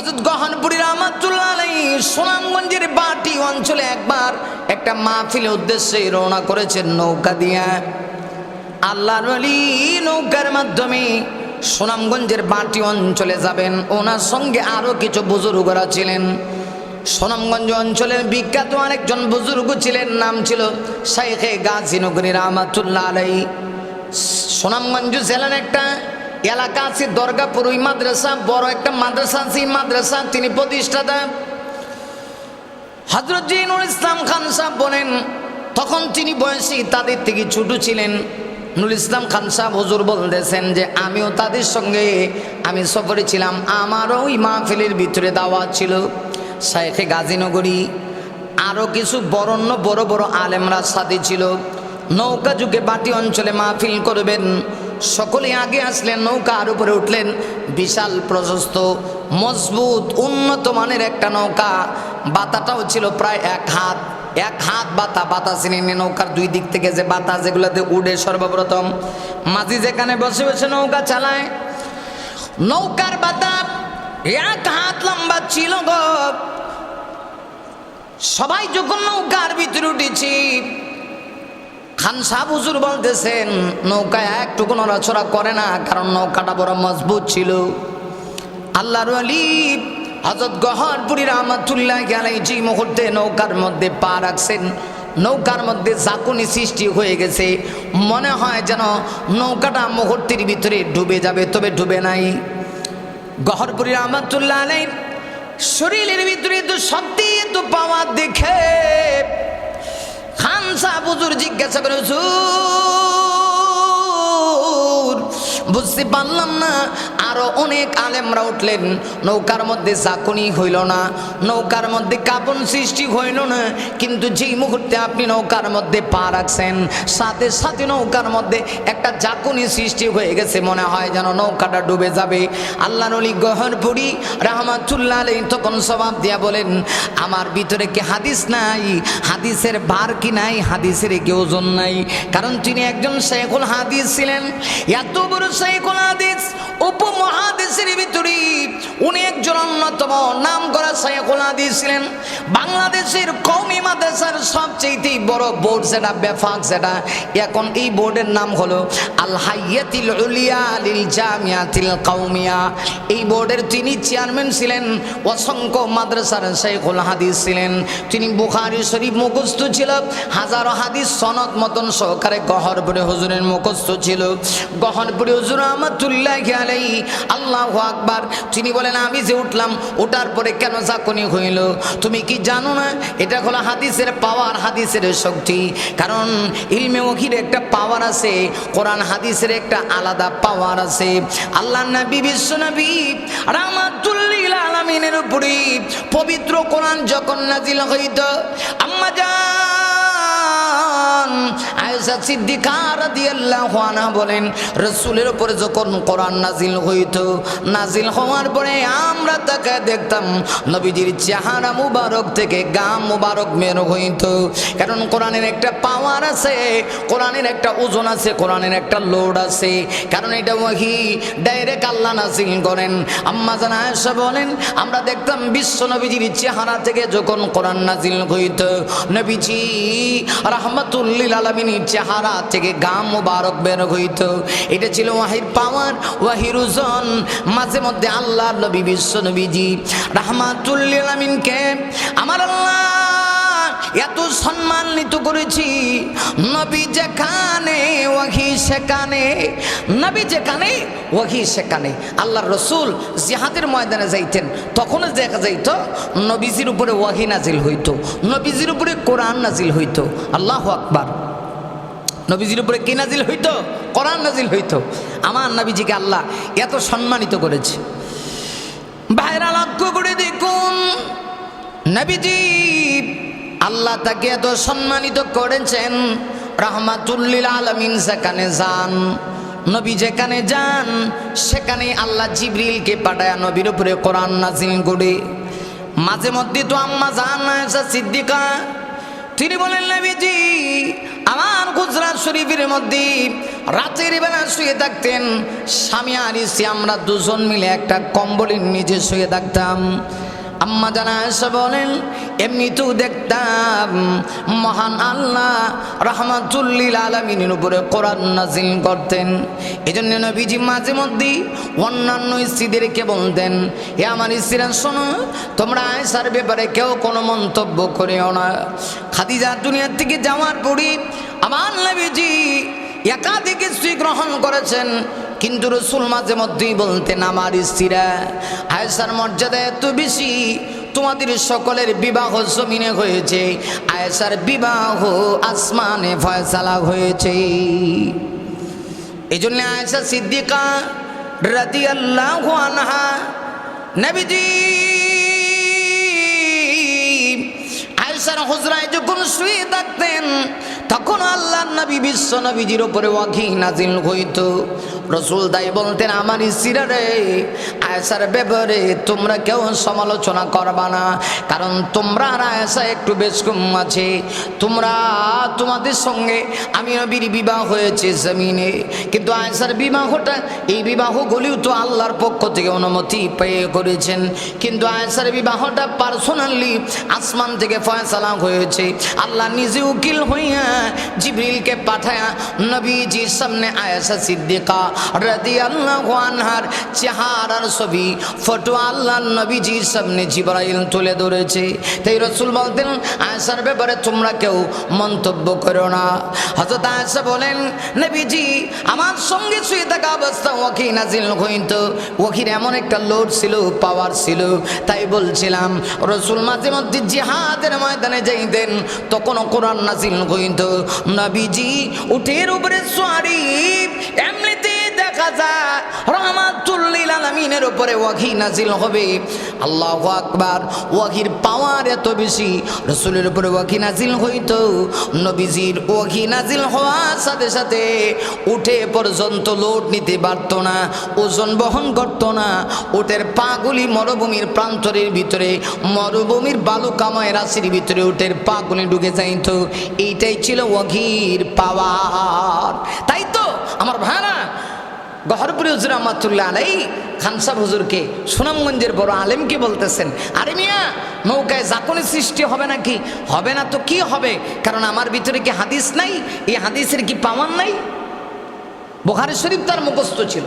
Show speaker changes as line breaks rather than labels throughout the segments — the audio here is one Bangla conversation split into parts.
হজরত গহনপুরি রহমতুল্লাহ আলাই সুনামগঞ্জের বাটি অঞ্চলে একবার একটা মাহফিলের উদ্দেশ্যে রওনা করেছেন নৌকা দিয়া। আল্লাহর আলী নৌকার মাধ্যমে সুনামগঞ্জের বাটি অঞ্চলে যাবেন। ওনার সঙ্গে আরও কিছু বুজুর্গরা ছিলেন। সুনামগঞ্জ অঞ্চলের বিখ্যাত আরেকজন বুজুর্গ ছিলেন, নাম ছিল শাইখে গাছিনগরী রহমাতুল্লাহ আলাই সুনামগঞ্জ জেলার একটা এলাকা আছে দরগাপুর, ওই মাদ্রাসা, বড় একটা মাদ্রাসা আছে মাদ্রাসা তিনি প্রতিষ্ঠাতা হজরত জিনুল ইসলাম খান সাহেব বলেন, তখন তিনি বয়সী, তাদের থেকে ছোট ছিলেন। নুল ইসলাম খান সাহেব হুজুর বলতেছেন যে, আমিও তাদের সঙ্গে, আমি সফরে ছিলাম, আমারও ওই মাহফিলের ভিতরে দাওয়া ছিল। শাইখে গাজীনগরী আরও কিছু বরণ্য বড় বড় আলেমরা সাথে ছিল। নৌকা যুগে বাটি অঞ্চলে মাহফিল করবেন। সকলে আগে আসলেন, নৌকা আর উপরে উঠলেন। বিশাল, প্রশস্ত, মজবুত, উন্নত মানের একটা নৌকা। বাতাটাও ছিল প্রায় এক হাত। এক হাত বাতা বাতা চিনি নৌকার দুই দিক থেকে যে বাতা, যেগুলোতে উড়ে সর্বপ্রথম। মাঝি যেখানে বসে বসে নৌকা চালায়, নৌকার বাতা এক হাত লম্বা ছিল গো। সবাই যখন নৌকার ভিতরে উঠেছি খান সাহ হুজুর বলতেছেন নৌকা একটুকু নড়াচড়া করে না, কারণ নৌকাটা বড় মজবুত ছিল। আল্লাহর আলী হজরত গহরপুরি রহমতুল্লাহ গেলে যে মুহূর্তে নৌকার মধ্যে পা রাখছেন। নৌকার মধ্যে জাকুনি সৃষ্টি হয়ে গেছে। মনে হয় যেন নৌকাটা মুহূর্তের ভিতরে ডুবে যাবে, তবে ডুবে নাই। গহরপুরি রহমতুল্লাহ আলাই শরীরের ভিতরে তো সত্যি তো পাওয়া দেখে হুজুর জিজ্ঞাসা করে বুঝতে পারলাম না। আরও অনেক আলেমরা উঠলেন। নৌকার মধ্যে চাকুনি হইল না। নৌকার মধ্যে কাপন সৃষ্টি হইল না। কিন্তু যেই মুহূর্তে আপনি নৌকার মধ্যে পা রাখছেন, সাথে সাথে নৌকার মধ্যে একটা চাকুনি সৃষ্টি হয়ে গেছে। মনে হয় যেন নৌকাটা ডুবে যাবে। আল্লাহ নলি গহরপুরি রাহমাতুল্লাহ আলী তখন সবাব দিয়া বলেন, আমার ভিতরে কি হাদিস নাই? হাদিসের ভার কি নাই? হাদিসের কি ওজন নাই? কারণ তিনি একজন শেখুল হাদিস ছিলেন। এত বড় হাদিস উপমহাদেশের ভিতরে উনি একজন অন্যতম। নাম করা হাদিস ছিলেন। বাংলাদেশের কৌমি মাদ্রাসার সবচেয়ে বড় বোর্ড যেটা, বেফাক যেটা, এখন এই বোর্ডের নাম হলো আল হাইয়াতিল উলিয়া লিল জামিয়াতিল কৌমিয়া এই বোর্ডের তিনি চেয়ারম্যান ছিলেন, অসংখ্য মাদ্রাসার শেখুল হাদিস ছিলেন। তিনি বুখারি শরীফ মুখস্থ ছিল, হাজারো হাদিস সনদ মতন সহকারে গহরপুরে হুজুরের মুখস্থ ছিল। গহরপুরে হুজুর রহমতুল্লাহ আলাই আল্লাহ আকবার। তিনি বলেন, আমি যে উঠলাম ওঠার পরে কেন চাকনি হইল? তুমি কি জানো না? এটা হলো হাদিসের পাওয়ার, হাদিসের শক্তি। কারণ ইলমে ওহির একটা পাওয়ার আছে, কোরআন হাদিসের একটা আলাদা পাওয়ার আছে। আল্লাহ নবী, বিশ্ব নবী, রামাতুল্লিল আলমিনের উপরে পবিত্র কোরআন যখন নাজিল হইত, আম্মা জান উপরে যখন হওয়ার পরে আমরা তাকে দেখতাম মুবারক থেকে গাম মুবারক কারণ একটা পাওয়ার আছে একটা ওজন আছে একটা লোড আছে। কারণ এটা ডাইরেক্ট আল্লাহ নাজিল করেন। আম্মা বলেন, আমরা দেখতাম বিশ্ব নবীজির চেহারা থেকে যখন কোরআন নাজিল হইত, নবীজি রাহমাতুল্লিল আলমিনীর চেহারা থেকে গাম মুবারক বের হইত। এটা ছিল ওয়াহির পাওয়ার, ওয়াহির ওজন। মাঝে মধ্যে আল্লাহ নবী, বিশ্ব নবীজি রাহমাতুল্লিল আলমিনকে, আমার আল্লাহ এত সম্মানিত করেছি। নবী যেখানে, ওয়াহি সেখানে। নবী যেখানে, ওয়াহি সেখানে। আল্লাহ রসুল জিহাদের ময়দানে যাইতেন। তখনও দেখা যাইত, নবীজির উপরে ওয়াহি নাজিল হইত। নবীজির উপরে কোরআন নাজিল হইত। আল্লাহ আকবার। নবীজির উপরে কি নাজিল হইত? কোরআন নাজিল হইত। আমার নবীজিকে আল্লাহ এত সম্মানিত করেছে। ভাইরা, লক্ষ্য করে দেখুন। নবীজি আল্লাহ তাকে এত সম্মানিত করেছেন। রহমাতুল্লিল আলমিন সেখানে যান, নবী যেখানে যান সেখানে আল্লাহ জিবরিলকে পাঠায় নবীর উপরে কোরআন নাজিল করে। মাঝে মধ্যে তো আম্মা আয়েশা সিদ্দিকা, তিনি বলেন, নবীজি, আমার গুজরাট শরীফের মধ্যে রাতের বেলা শুয়ে থাকতেন। স্বামী আর আমরা দুজন মিলে একটা কম্বলের নিচে শুয়ে থাকতাম। আম্মা জানা এসে বলেন, এমনি এমনিতেও দেখতাম মহান আল্লাহ রহমাতুল্লিল আলমিনের উপরে কোরআন নাজিল করতেন। এই জন্য নবীজি মাঝে মধ্যে অন্যান্য স্ত্রীদেরকে বলতেন, এ আমার স্ত্রীরা, শোনো, তোমরা আয়সার ব্যাপারে কেউ কোনো মন্তব্য করেও না। খাদিজা দুনিয়ার থেকে যাওয়ার পরই আমার নবীজি একাধিক স্ত্রী গ্রহণ করেছেন। কিন্তু রসুল মাঝে মধ্যেই বলতেন, আমার স্ত্রীরা আয়েসার মর্যাদা এত বেশি, তোমাদের সকলের বিবাহ জমিনে হয়েছে আয়েসার বিবাহ আসমানে ফয়সালা হয়েছে। এই জন্য আয়েশা সিদ্দিকা রাতি আল্লাহ আনহা, নবীজি, আয়েশার হুজরায় যখন শুয়ে থাকতেন, তখন আল্লাহ নবী বিশ্ব নবীজির ওপরে ওয়াকি নাজিল হইতো। রসুল দাই বলতেন আমার স্ত্রীরা রে, আয়েশার ব্যাপারে তোমরা কেউ সমালোচনা করবা না। কারণ তোমরা আর আয়েশা একটু বেশ কম আছে। তোমরা তোমাদের সঙ্গে আমি নবীর বিবাহ হয়েছে জমিনে। কিন্তু আয়েশার বিবাহটা, এই বিবাহ বিবাহগুলিও তো আল্লাহর পক্ষ থেকে অনুমতি পেয়ে করেছেন। কিন্তু আয়েশার বিবাহটা পার্সোনালি আসমান থেকে ফয়সালা হয়েছে। আল্লাহ নিজে উকিল হইয়া জিবরিলকে পাঠায়া নবীজির সামনে আয়েশা সিদ্দিকা রাদি আল্লাহ আনহার চেহারার ছবি, ফটো আল্লাহ নবীজির সামনে জিবরাইল তুলে ধরেছে। তাই রসুল বলতেন, আয়েশার ব্যাপারে তোমরা কেউ মন্তব্য করো না। হজরত আয়েশা বলেন, নবীজি, আমার সঙ্গে শুয়ে থাকা অবস্থা ওয়াকি নাজিল হইত ওয়াকির এমন একটা লোড ছিল, পাওয়ার ছিল। তাই বলছিলাম, রসুল মাঝে মধ্যে জিহাদের ময়দানে যাইতেন, তখনও কোরআন নাজিল হইত নবীজি উঠের উপরে সোয়ারি এমনিতে দেখা যায়। রহমাতুল্লিল আলমিনের উপরে ওয়াঘি নাজিল হবে। আল্লাহ আকবার ওয়াঘির পাওয়ার এত বেশি, রসুলের উপরে ওয়াঘি নাজিল হইতো। নবীজির ওয়াঘি নাজিল হওয়ার সাথে সাথে উঠে পর্যন্ত লোড নিতে পারতো না, ওজন বহন করতো না। উটের পাগুলি মরুভূমির প্রান্তরের ভিতরে, মরুভূমির বালু কামায় রাশির ভিতরে উটের পাগুলি ঢুকে যাইত। এইটাই ছিল ওয়াঘির পাওয়ার তাই তো, আমার ভাড়া গহরপুরি হুজুর রহমাতুল্লাহ আলাই খানসাব হুজুরকে, সুনামগঞ্জের বড় আলেমকে বলতেছেন, আরে মিয়া নৌকায় জাকনের সৃষ্টি হবে নাকি? হবে না তো কি হবে? কারণ আমার ভিতরে কি হাদিস নাই? এই হাদিসের কি পাওয়ার নাই? বোখারি শরীফ তার মুখস্থ ছিল।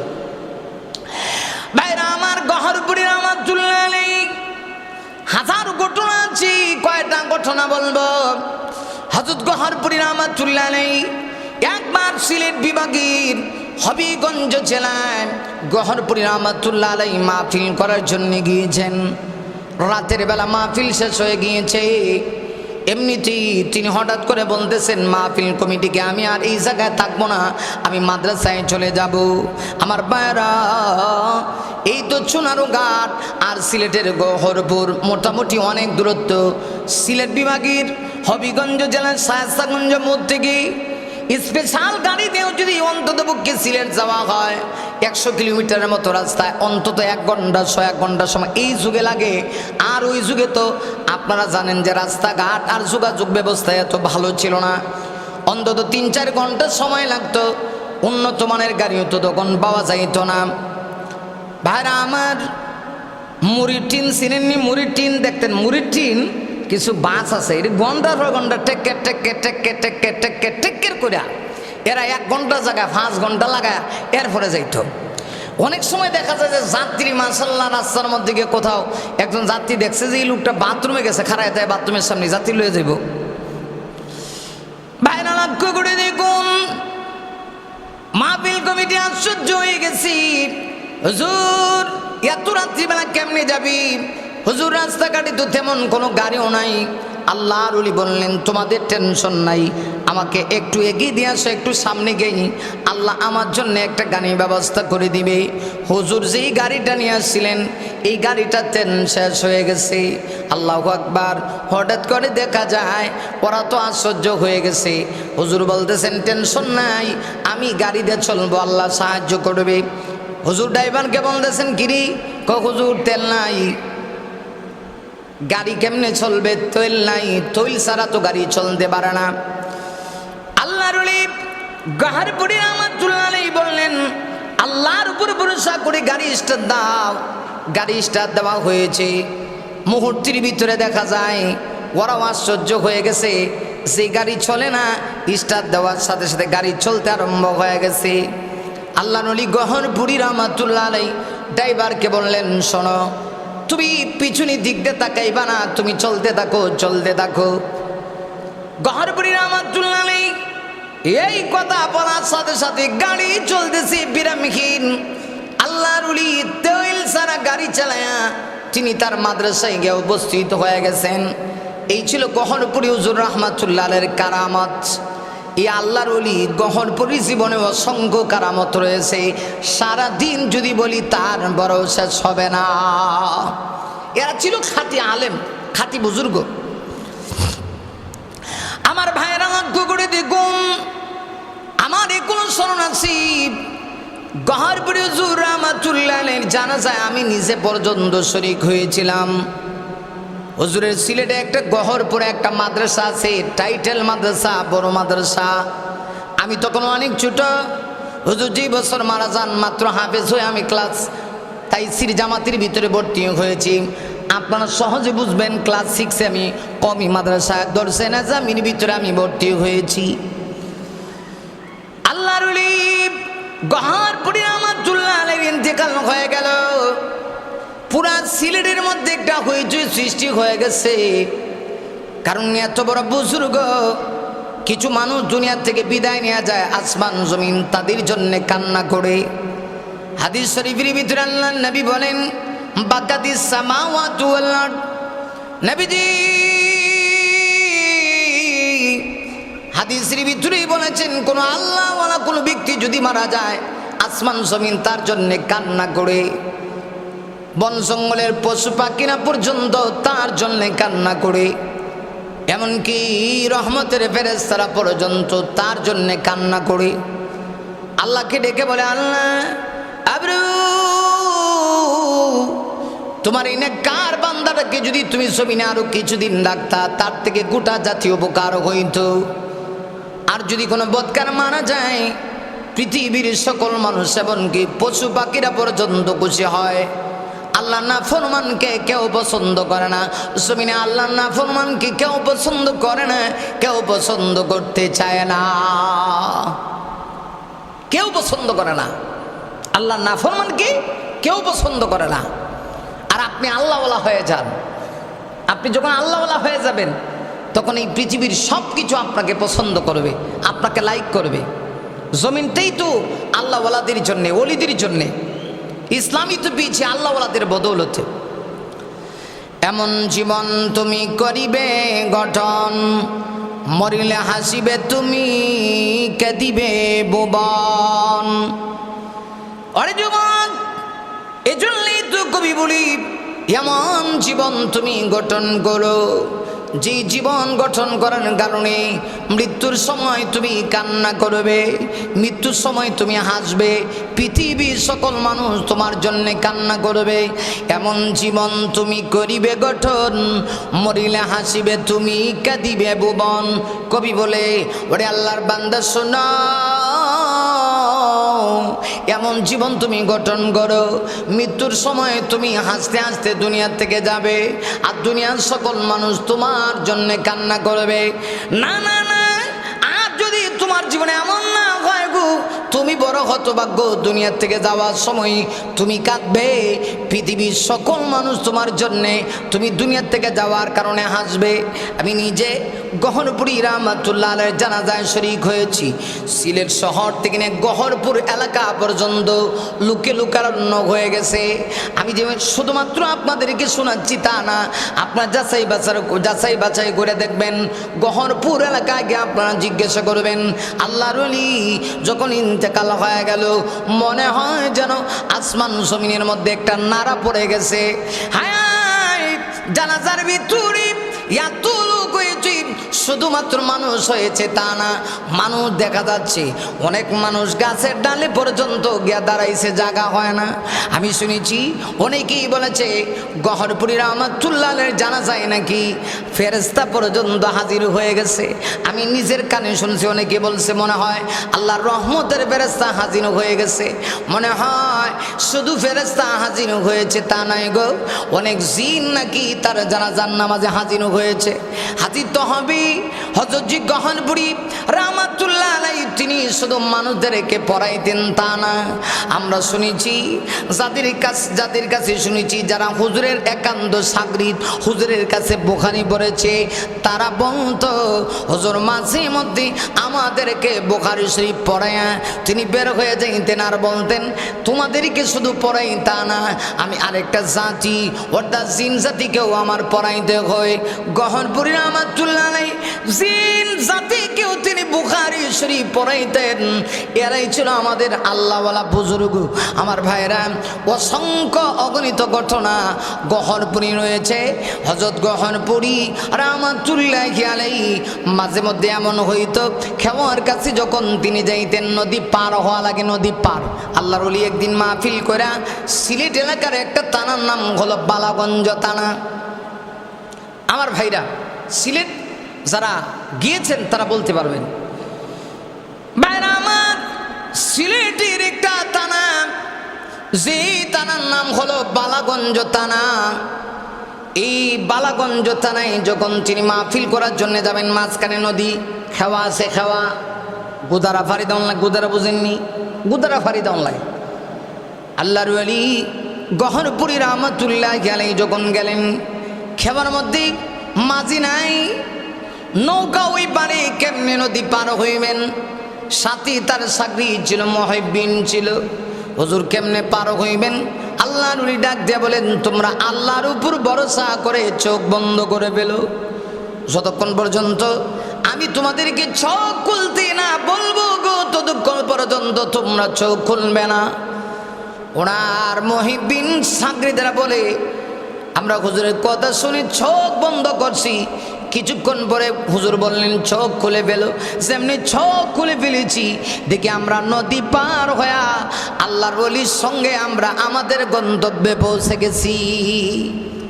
ভাইরা, আমার গহরপুরি রহমাতুল্লাহ আলাই হাজার ঘটনা আছে, কয়টা ঘটনা বলব? হজরত গহরপুরি রহমাতুল্লাহ আলাই একবার সিলেট বিভাগের হবিগঞ্জ জেলায় গহরপুরি রহমাতুল্লাহ আলাই মাহফিল করার জন্য গিয়েছেন। রাতের বেলা মাহফিল শেষ হয়ে গিয়েছে। এমনিতেই তিনি হঠাৎ করে বলতেছেন, মাহফিল কমিটিকে আমি আর এই জায়গায় থাকব না, আমি মাদ্রাসায় চলে যাব। আমার বায়রা এই তো চুনারু ঘাট আর সিলেটের গহরপুর মোটামুটি অনেক দূরত্ব। সিলেট বিভাগের হবিগঞ্জ জেলার শায়স্তাগঞ্জ মধ্যে থেকে স্পেশাল গাড়িতেও যদি অন্তত পক্ষে সিলেট যাওয়া হয়, একশো কিলোমিটারের মতো রাস্তায়, অন্তত এক ঘণ্টা, ছয় এক ঘণ্টার সময়, এই যুগে লাগে। আর ওই যুগে তো আপনারা জানেন যে রাস্তাঘাট আর যোগাযোগ ব্যবস্থা এত ভালো ছিল না। অন্তত তিন চার ঘণ্টা সময় লাগতো। উন্নত মানের গাড়িও তো তখন পাওয়া যাইত না। ভাইরা, আমার মুড়ির টিন চিনেননি মুড়ির টিন দেখতেন। মুড়ির টিন কিছু বাস আছে, এটা ঘণ্টার পর ঘণ্টা টেক্কে টেক্কে টেক্কে টেক্কে টেক্কে, টেক্কের করে এরা এক ঘণ্টা জায়গায় পাঁচ ঘণ্টা লাগায়, এরপরে যাইতো। অনেক সময় দেখা যায় যে যাত্রী মাসাল্লাহ রাস্তার মধ্যে গিয়ে কোথাও একজন যাত্রী দেখছে যে এই লোকটা বাথরুমে গেছে খারাপ দেয়, বাথরুমের সামনে যাত্রী লয়ে যাইব। ভাইরা লক্ষ্য করে দেখুন, মাহফিল কমিটি আশ্চর্য হয়ে গেছি। হুজুর, এত রাত্রিবেলা কেমনে যাবি? হুজুর, রাস্তাঘাটে তো তেমন কোনো গাড়িও নাই। আল্লাহর উলি বললেন, তোমাদের টেনশন নাই, আমাকে একটু এগিয়ে দিয়ে আসো, একটু সামনে গেই আল্লাহ আমার জন্য একটা গাড়ির ব্যবস্থা করে দিবে। হুজুর যেই গাড়িটা নিয়ে আসছিলেন, এই গাড়িটা তেন শেষ হয়ে গেছে। আল্লাহ আকবার, হঠাৎ করে দেখা যায়, ওরা তো আশ্চর্য হয়ে গেছে। হুজুর বলতেছেন, টেনশন নাই, আমি গাড়িতে চলবো, আল্লাহ সাহায্য করবে। হুজুর ড্রাইভারকে বলতেছেন, কিরি ক হুজুর, তেল নাই। গাড়ি কেমনে চলবে? তৈল নাই। তৈল ছাড়া তো গাড়ি চলতে পারে না। আল্লাহর গাহারপুরি রহমাতুল্লাহ আলাইহি বললেন, আল্লাহর উপর ভরসা করে গাড়ি স্টার্ট দাও। গাড়ি স্টার্ট দেওয়া হয়েছে। মুহূর্তের ভিতরে দেখা যায়, ওরাও আশ্চর্য হয়ে গেছে সেই গাড়ি চলে না, স্টার্ট দেওয়ার সাথে সাথে গাড়ি চলতে আরম্ভ হয়ে গেছে। আল্লাহ নলি গহরপুরি রহমাতুল্লাহ ড্রাইভারকে বললেন, শোনো তুমি পিছনে দিক দিয়ে তাকাইবা না, তুমি চলতে থাকো চলতে থাকো। গহরপুরি রহমাতুল্লাহ আলাই এই কথা বলার সাথে সাথে গাড়ি চলতেছে বিরামহীন। আল্লাহর উলি তেল সারা গাড়ি চালায়া তিনি তার মাদ্রাসায় গিয়ে উপস্থিত হয়ে গেছেন। এই ছিল গহরপুরি হুজুর রহমাতুল্লাহের কারামত। এই আল্লাহর অলি গহরপুরি জীবনে অসংখ্য কারামত রয়েছে। সারা দিন যদি বলি তার বড় শেষ হবে না। এরা ছিল খাতি আলেম খাতি বুজুর্গ। আমার ভাইয়েরা লক্ষ্য করে দেখুন, আমার এগুলো স্মরণ আছে গহরপুরি হুজুর রহমাতুল্লাহের জানাজায় আমি নিজে পর্যন্ত শরিক হয়েছিলাম। হুজুরের সিলেটে একটা গহর গহরপুরে একটা মাদ্রাসা আছে, টাইটেল মাদ্রাসা, বড় মাদ্রাসা। আমি তখন অনেক ছোট। হুজুর যেই বছর মারা যান, মাত্র হাফেজ হয়ে আমি ক্লাস তাই সির জামাতির ভিতরে ভর্তি হয়েছি। আপনারা সহজে বুঝবেন, ক্লাস সিক্সে আমি কমি মাদ্রাসা দর্শে নাজামির ভিতরে আমি ভর্তি হয়েছি। আল্লাহর আলাইহির ইন্তেকাল হয়ে গেল। পুরা সিলেটের মধ্যে একটা হইচই সৃষ্টি হয়ে গেছে। কারণ এত বড় বুজুর্গ, কিছু মানুষ দুনিয়ার থেকে বিদায় নেওয়া যায় আসমান, জমিন, তাদের জন্য কান্না করে। হাদিস শরীফের ভিতরে আল্লাহ নবী বলেন বাকাতিস সামাওয়াতু নবীজি, হাদিসের ভিতরেই বলেছেন, কোন আল্লাহওয়ালা কোনো ব্যক্তি যদি মারা যায়, আসমান, জমিন তার জন্য কান্না করে। বন জঙ্গলের পশু পাখিরা পর্যন্ত তার জন্যে কান্না করে। এমনকি রহমতের ফেরেস্তারা পর্যন্ত তার জন্যে কান্না করে। আল্লাহকে ডেকে বলে, আল্লাহ, আবরু, তোমার এই কার বান্দাটাকে যদি তুমি জমিনে আরও কিছুদিন রাখতা, তার থেকে গোটা জাতীয় উপকার হইত। আর যদি কোনো বদকার মারা যায়, পৃথিবীর সকল মানুষ এমনকি পশু পাখিরা পর্যন্ত খুশি হয়। আল্লাহ না ফরমানকে কেউ পছন্দ করে না। জমিনে আল্লাহ না ফরমানকে কেউ পছন্দ করে না। কেউ পছন্দ করতে চায় না। কেউ পছন্দ করে না। আল্লাহ না ফরমানকে কেউ পছন্দ করে না। আর আপনি আল্লাহওয়ালা হয়ে যান। আপনি যখন আল্লাহওয়ালা হয়ে যাবেন, তখন এই পৃথিবীর সব কিছু আপনাকে পছন্দ করবে, আপনাকে লাইক করবে। জমিনটাই তো আল্লাহওয়ালাদের জন্যে অলিদের জন্যে ইসলামই তো পেয়েছে আল্লাহওয়ালাদের বদৌলতে। এমন জীবন তুমি করিবে, গঠন, মরিলে হাসিবে তুমি, কেদিবে বোবন। অরে যুবক, এজন্যই তো কবি বলি, এমন জীবন তুমি গঠন করো। যে জীবন গঠন করার কারণে মৃত্যুর সময় তুমি কান্না করবে, মৃত্যুর সময় তুমি হাসবে, পৃথিবীর সকল মানুষ তোমার জন্য কান্না করবে। এমন জীবন তুমি করিবে গঠন, মরিলে হাসিবে তুমি, কাঁদিবে ভুবন কবি বলে, ওরে আল্লাহর বান্দা শোনা। এমন জীবন তুমি গঠন করো। মৃত্যুর সময় তুমি হাসতে হাসতে দুনিয়ার থেকে যাবে। আর দুনিয়ার সকল মানুষ তোমার জন্য কান্না করবে। না না না, আর যদি তোমার জীবনে এমন না হয় গো, তুমি বড় হতভাগ্য দুনিয়ার থেকে যাওয়ার সময় তুমি কাঁদবে। পৃথিবীর সকল মানুষ তোমার জন্যে তুমি দুনিয়ার থেকে যাওয়ার কারণে হাসবে। আমি নিজে গহরপুরি রামাতুল্লাহ জানাজায় শরিক হয়েছি। সিলেট শহর থেকে নিয়ে গহরপুর এলাকা পর্যন্ত লুকে লুকারণ্য হয়ে গেছে। আমি যে শুধুমাত্র আপনাদেরকে শোনাচ্ছি তা না, আপনার যাচাই বাছার যাচাই বাছাই করে দেখবেন গহরপুর এলাকায় গিয়ে আপনারা জিজ্ঞাসা করবেন, আল্লাহর যখন ইন্তেকাল হয়ে গেল, মনে হয় যেন আসমান জমিনের মধ্যে একটা নাড়া পড়ে গেছে। হায়, জানাজার ভিতরে এত শুধুমাত্র মানুষ হয়েছে তা না, মানুষ দেখা যাচ্ছে। অনেক মানুষ গাছের ডালে পর্যন্ত গিয়া দাঁড়াইছে জায়গা হয় না। আমি শুনেছি, অনেকেই বলেছে গহরপুরীর রহমাতুল্লাহের জানা যায় নাকি ফেরেস্তা পর্যন্ত হাজির হয়ে গেছে। আমি নিজের কানে শুনছি, অনেকে বলছে, মনে হয় আল্লাহর রহমতের ফেরেস্তা হাজির হয়ে গেছে। মনে হয় শুধু ফেরেস্তা হাজির হয়েছে তা নয় গো, অনেক জিন নাকি তার জানাজার নামাজে হাজির হয়েছে। হাজির তো হবেই। হজরতজি গহনপুরি রামাতুল্লাহ আলাই তিনি শুধু মানুষদেরকে পড়াইতেন তা না। আমরা শুনেছি, যাদের কাছে যাদের কাছে শুনেছি, যারা হুজুরের একান্ত সাগরিদ, হুজুরের কাছে বোখারি পড়েছে, তারা বলত, হুজুর, মাঝে মধ্যে আমাদেরকে বোখারি শরীফ পড়ায়া তিনি বের হয়ে যাইতেন আর বলতেন, তোমাদেরকে শুধু পড়াই তা না, আমি আরেকটা জাতি, অর্থাৎ জিন জাতিকেও আমার পড়াইতে হয়। গহনপুরী রহমাতুল্লাহ আলাই জিন জাতিকেও তিনি বুখারি শরীফ পড়াইতেন। এরাই ছিল আমাদের আল্লাহওয়ালা বুজুর্গ। আমার ভাইরা অসংখ্য অগণিত ঘটনা গহনপুরি রয়েছে। হজরত গহনপুরি রামাতুল্লাহ আলাই মাঝে মধ্যে এমন হইত, খেওয়ার কাছে যখন তিনি যাইতেন, নদী পার হওয়া লাগে নদী পার। আল্লাহর অলি একদিন মাহফিল করা সিলেট এলাকার একটা তানার নাম হলো বালাগঞ্জ তানা আমার ভাইরা, সিলেট যারা গিয়েছেন, তারা বলতে পারবেন ভাইরা আমার সিলেটের একটা তানা যে তানার নাম হলো বালাগঞ্জ তানা এই বালাগঞ্জ থানায় যখন তিনি মাহফিল করার জন্য যাবেন, মাঝখানে নদী, খেওয়া আছে খেওয়া। গুদারা ফারি দেওয়ান লাগে গুদারা বুঝেননি। গুদারা ফারি দেওয়ান লাগে আল্লাহর আলী গহরপুরি রহমতুল্লাহ গেলেন যখন গেলেন, খেবার মধ্যে মাঝি নাই নৌকা ওই পারে কেমনে নদী পার হইবেন? সাথী তার চাকরি ছিল মহিবিন ছিল। হজুর কেমনে পার হইবেন? আল্লাহর উনি ডাক দিয়ে বলেন, তোমরা আল্লাহর উপর ভরসা করে চোখ বন্ধ করে পেল যতক্ষণ পর্যন্ত আমি তোমাদেরকে চোখ খুলতে না বলব গো, ততক্ষণ পর্যন্ত তোমরা চোখ খুলবে না। ওনার মহিবিন সাগরিদারা বলে, আমরা হুজুরের কথা শুনে চোখ বন্ধ করছি। কিছুক্ষণ পরে হুজুর বললেন, চোখ খুলে ফেলো। যেমনি চোখ খুলে ফেলেছি, দেখি আমরা নদী পার হয়ে আল্লাহর অলির সঙ্গে আমরা আমাদের গন্তব্যে পৌঁছে গেছি।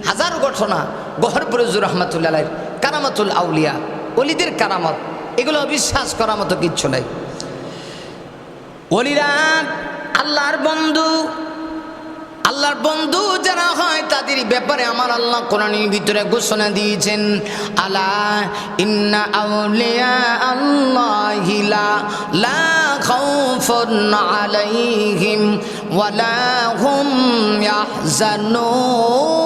হাজার ঘটনা গহরপুরে জুর রহমতুল্লাহ কারামাতুল আউলিয়া অলিদের কারামত, এগুলো বিশ্বাস করার মতো কিচ্ছু নাই। অলিরা আল্লাহর বন্ধু আল্লাহর বন্ধু যারা হয় তাদের ব্যাপারে আমার আল্লাহ কোরআনের ভিতরে ঘোষণা দিয়েছেন, আলা ইন্না আউলিয়া আল্লাহিলা লা খাউফুন আলাইহিম ওয়ালা হুম ইয়াহজানুন।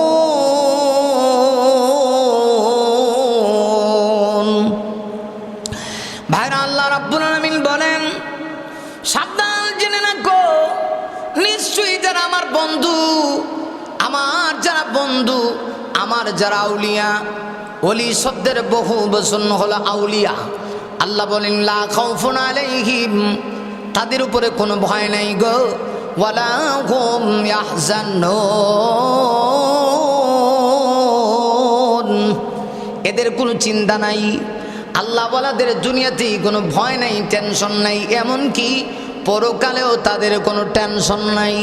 বন্ধু, আমার যারা বন্ধু, আমার যারা আউলিয়া অলি শব্দের বহু বচন হলো আউলিয়া। আল্লাহ বলেন, লা তাদের উপরে কোনো ভয় নাই গো। এদের কোনো চিন্তা নাই। আল্লাহ বলাদের দুনিয়াতেই কোনো ভয় নাই, টেনশন নাই। এমনকি পরকালেও তাদের কোনো টেনশন নাই।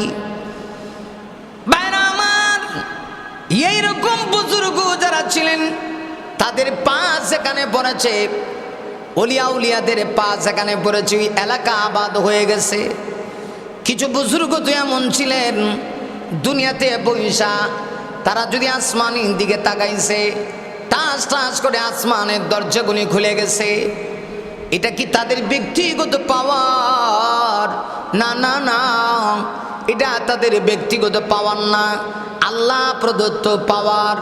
এইরকম বুজুর্গ যারা ছিলেন, তাদের পা সেখানে পড়েছে, অলিয়া উলিয়াদের পা সেখানে পড়েছে, ওই এলাকা আবাদ হয়ে গেছে। কিছু বুজুর্গ তো এমন ছিলেন, দুনিয়াতে পয়সা, তারা যদি আসমানের দিকে তাকাইছে, টাস টাস করে আসমানের দরজাগুলি খুলে গেছে। এটা কি তাদের ব্যক্তিগত পাওয়ার? না না না, এটা তাদের ব্যক্তিগত পাওয়ার না। আল্লাহ প্রদত্ত পাওয়ার,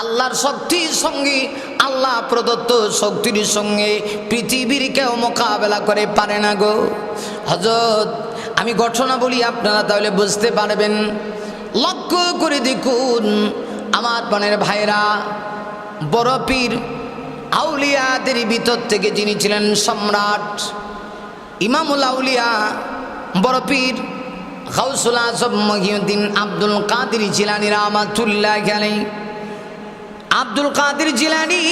আল্লাহর শক্তির সঙ্গে, আল্লাহ প্রদত্ত শক্তির সঙ্গে পৃথিবীর কেউ মোকাবেলা করে পারে না গো। হজরত আমি ঘটনা বলি আপনারা তাহলে বুঝতে পারবেন। লক্ষ্য করে দেখুন, আমার পানের ভাইরা বড় পীর, আউলিয়াদের ভিতর থেকে যিনি ছিলেন সম্রাট, ইমামুল আউলিয়া, বড় পীর গাউসুল আজম মহিউদ্দিন আব্দুল কাদির জিলানি রহমাতুল্লাহ আলাই আব্দুল কাদির জিলানি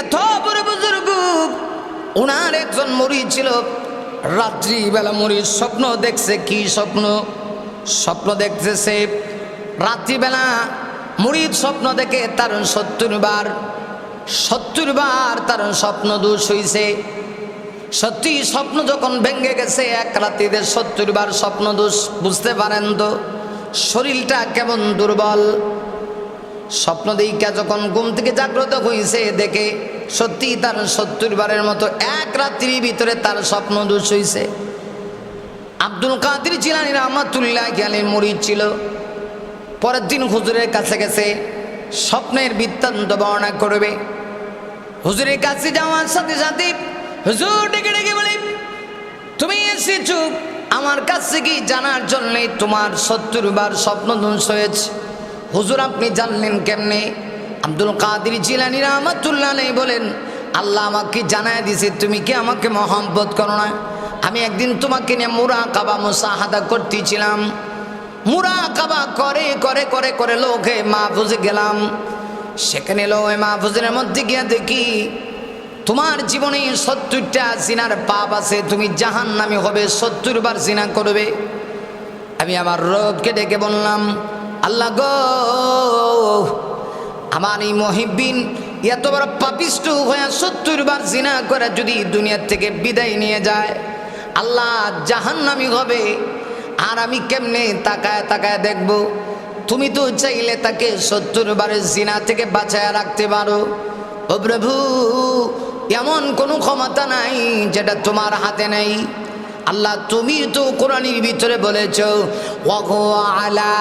এত বড় বুজুর্গ ওনার একজন মরি ছিল, রাত্রিবেলা মরির স্বপ্ন দেখছে, কি স্বপ্ন? স্বপ্ন দেখতেছে রাত্রিবেলা মুড়ির স্বপ্ন দেখে তার সত্তর বার সত্তর বার তার স্বপ্ন দোষ হইছে। সত্যি স্বপ্ন যখন ভেঙে গেছে, এক রাত্রিতে সত্তর বার স্বপ্ন দোষ বুঝতে পারেন তো? শরীরটা কেমন দুর্বল? স্বপ্ন দিকা যখন ঘুম থেকে জাগ্রত হয়েছে দেখে সত্যি তার সত্তর বারের মতো এক রাত্রির ভিতরে তার স্বপ্ন দোষ হয়েছে আব্দুল কাদির জিলানি রহমাতুল্লাহ জ্ঞানের মরিদ ছিল। পরের দিন হুজুরের কাছে গেছে, স্বপ্নের বৃত্তান্ত বর্ণনা করবে। হুজুরের কাছে যাওয়ার সাথে সাথে হুজুর ডেকে ডেকে বলে, তুমি এসেছ আমার কাছে কি জানার জন্য তোমার সত্তর বার স্বপ্ন ধ্বংস হয়েছে? হুজুর, আপনি জানলেন কেমনে? আব্দুল কাদির জিলানি রহমাতুল্লাহ নেই বলেন, আল্লাহ আমাকে জানায় দিছে তুমি কি আমাকে মহব্বত করো না? আমি একদিন তোমাকে নিয়ে মুরা কাবা মুসাহাদা করতেছিলাম। মুরা কাবা করে করে করে করে লোকে মাহফুজে গেলাম। সেখানে লো ওই মাহফুজের মধ্যে গিয়ে দেখি তোমার জীবনে সত্তরটা জিনার পাপ আছে, তুমি জাহান নামে হবে সত্তর বার জিনা করবে। আমি আমার রবকে ডেকে বললাম, আল্লাহ গো, আমার এই মহিবিন এত বড় পাপিষ্ট হয়ে সত্তর বার জিনা করে যদি দুনিয়ার থেকে বিদায় নিয়ে যায়, আল্লাহ জাহান্নামি হবে। আর আমি কেমনে তাকায় তাকায় দেখব? তুমি তো চাইলে তাকে সত্তর বারের জিনা থেকে বাঁচায় রাখতে পারো। ও প্রভু এমন কোনো ক্ষমতা নাই যেটা তোমার হাতে নেই। আল্লাহ তুমি তো কোরআনের ভিতরে বলেছ আলা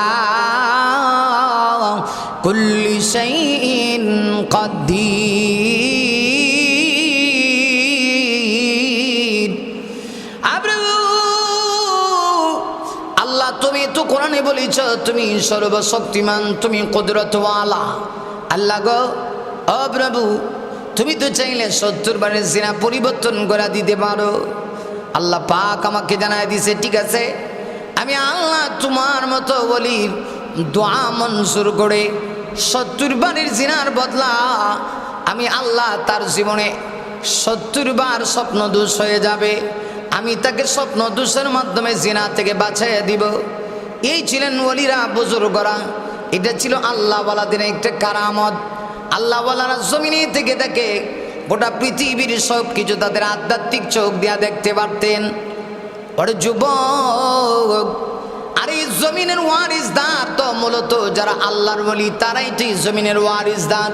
আল্লাহ তুমি তো কোরআনে বলেছ, তুমি সর্বশক্তিমান, তুমি কুদরতওয়ালা। আল্লাহ গো, ও প্রভু তুমি তো চাইলে সত্তর বারের সিনা পরিবর্তন করে দিতে পারো। আল্লাহ পাক আমাকে জানায় দিছে, ঠিক আছে? আমি আল্লাহ তোমার মতো বলি দোয়া মনসুর করে সত্তর বারের জিনার বদলা আমি আল্লাহ তার জীবনে সত্তর বার স্বপ্ন দোষ হয়ে যাবে। আমি তাকে স্বপ্ন দোষের মাধ্যমে জিনা থেকে বাঁচাইয়া দিব। এই ছিলেন ওলিরা, বুজুর্গরা। এটা ছিল আল্লাহ বলা দিনে একটা কারামত। আল্লাহ বলারা জমিনে থেকে দেখে গোটা পৃথিবীর সব কিছু তাদের আধ্যাত্মিক চোখ দিয়া দেখতে পারতেন। ওরে যুবক, আর এই জমিনের ওয়ারিসদার তো মূলত যারা আল্লাহর বলি তারাই তো জমিনের ওয়ারিসদার।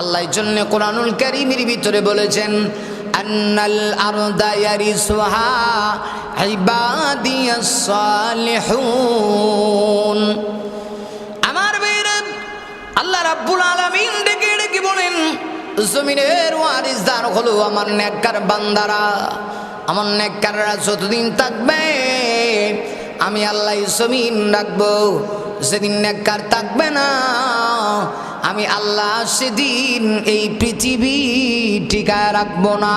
আল্লাহর জন্য কোরআনুল কারীমের ভিতরে বলেছেন, আন্নাল আরদা ইয়ারিসুহা ইবাদিয়াস সালিহুন। ডেকে আমার বান্দারা। আমার থাকবে, আমি আল্লাহ জমিন রাখব। সেদিন নেককার থাকবে না, আমি আল্লাহ সেদিন এই পৃথিবী টিকায় রাখব না।